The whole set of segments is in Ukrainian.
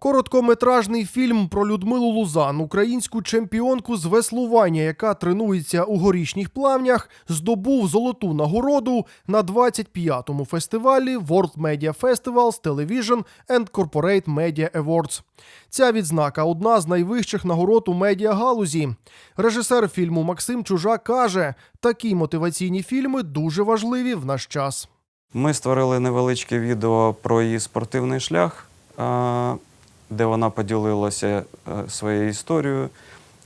Короткометражний фільм про Людмилу Лузан, українську чемпіонку з веслування, яка тренується у горішніх плавнях, здобув золоту нагороду на 25-му фестивалі World Media Festivals Television and Corporate Media Awards. Ця відзнака одна з найвищих нагород у медіагалузі. Режисер фільму Максим Чужак каже, такі мотиваційні фільми дуже важливі в наш час. Ми створили невеличке відео про її спортивний шлях, де вона поділилася е, своєю історією,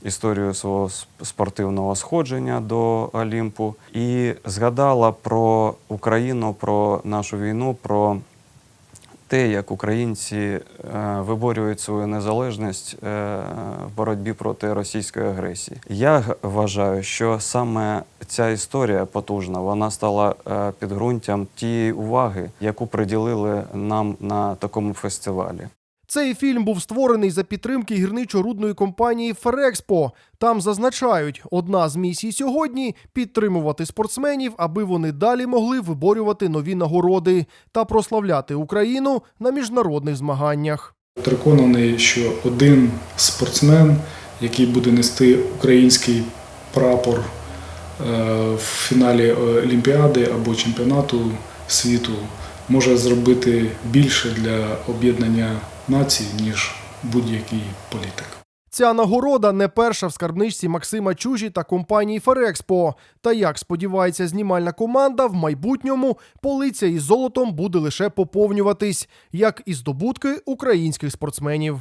історією свого спортивного сходження до Олімпу, і згадала про Україну, про нашу війну, про те, як українці е, виборюють свою незалежність е, в боротьбі проти російської агресії. Я вважаю, що саме ця історія потужна, вона стала підґрунтям тієї уваги, яку приділили нам на такому фестивалі. Цей фільм був створений за підтримки гірничо-рудної компанії Ферекспо. Там зазначають, одна з місій сьогодні підтримувати спортсменів, аби вони далі могли виборювати нові нагороди та прославляти Україну на міжнародних змаганнях. Переконаний, що один спортсмен, який буде нести український прапор е, в фіналі Олімпіади або чемпіонату світу, може зробити більше для об'єднання націй, ніж будь-який політик. Ця нагорода не перша в скарбничці Максима Чужі та компанії Ферекспо. Та як сподівається знімальна команда, в майбутньому полиця із золотом буде лише поповнюватись, як і здобутки українських спортсменів.